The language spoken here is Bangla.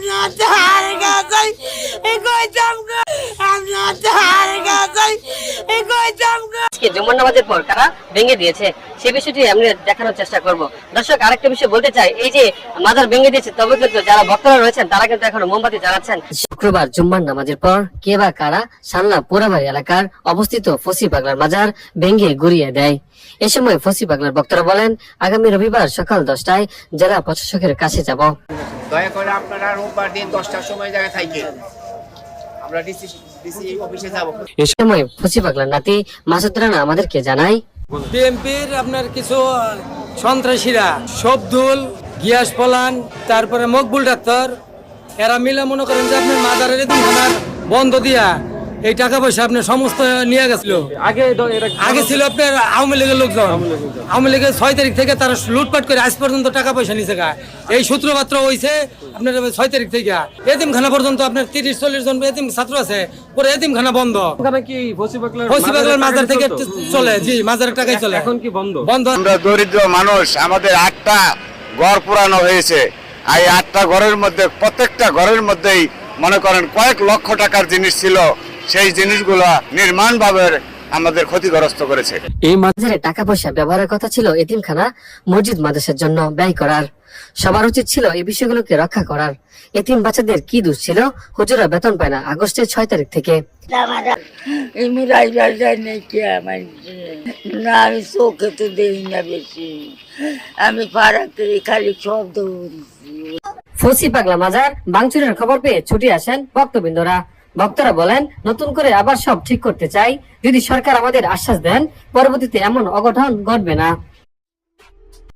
আমরা গেছি এ কইতাম আমরা গেছি এ কইতাম আজকে জুম্মার নামাজের পর কারা ভেঙে দিয়েছে? সে বিষয়টি আমি দেখানোর চেষ্টা করব। দর্শক, আরেকটা বিষয় বলতে চাই, এই যে মাজার ভেঙে দিয়েছে, তবে কিন্তু যারা বক্তারা রয়েছেন, তারা কিন্তু এখনও মোমবাতি জ্বালাচ্ছেন। শুক্রবার জুম্মার নামাজের পর কে বা কারা সান্না পোড়াবাড়ি এলাকার অবস্থিত ফসি পাগলার মাজার ভেঙে গুড়িয়ে দেয়। এ সময় ফসি পাগলার বক্তারা বলেন, আগামী রবিবার সকাল দশটায় জেলা প্রশাসকের কাছে যাব। দয়া করে আপনারা রোববার দিন দশটার সময় জায়গায় থাকেন আমরা ডিসি ডিসি অফিসে যাব। এ সময় ফসি পাগলা নাতি মাসুদ রানা আমাদেরকে জানায়। বিএনপির আপনার কিছু সন্ত্রাসীরা শব্দুল গিয়াস পলান তারপরে মকবুল ডাক্তার এরা মিলে মনে করেন যে আপনার মাদারের থানার বন্ধ দিয়া এই টাকা পয়সা আপনার সমস্ত নিয়ে গেছিল। আগে আগে ছিল আপনার আওয়ামী লীগের লোকজন। আওয়ামী লীগের ছয় তারিখ থেকে তারা লুটপাট করে আজ পর্যন্ত টাকা পয়সা নিছে গা। এই সূত্রপাত্র হয়েছে আপনার ছয় তারিখ থেকে। এতিমখানা পর্যন্ত আপনার তিরিশ চল্লিশ জন এতিম ছাত্র আছে। পরে এতিমখানা বন্ধ। কি মাজার থেকে চলে জি মাজারের টাকাই চলে। এখন কি বন্ধ? বন্ধ। আমরা দরিদ্র মানুষ আমাদের আটটা ঘর পুরানো হয়েছে। এই আটটা ঘরের মধ্যে প্রত্যেকটা ঘরের মধ্যেই মনে করেন কয়েক লক্ষ টাকার জিনিস ছিল। সেই জিনিসগুলো নির্মাণভাবে আমাদের ক্ষতিগ্রস্ত করেছে। এই মাজারে টাকা পয়সা ব্যবহারের কথা ছিল এতিমখানা মসজিদ মাদ্রাসার জন্য ব্যয় করার। সবার উচিত ছিল এই বিষয়গুলোকে রক্ষা করার। এতিম বাচ্চাদের কি দোষ ছিল? হুজুরা বেতন পায় না আগস্টের ছয় তারিখ থেকে। না আমি চোখে তো দেখি না বেশি। আমি পাড়া করে খালি শব্দ ফসি পাগলা মাজার বাংচুরের খবর পেয়ে ছুটি আসেন ভক্তবৃন্দরা। ভক্তরা বলেন, নতুন করে আবার সব ঠিক করতে চাই। যদি সরকার আমাদের আশ্বাস দেন, পরবর্তীতে এমন অঘটন ঘটবে না।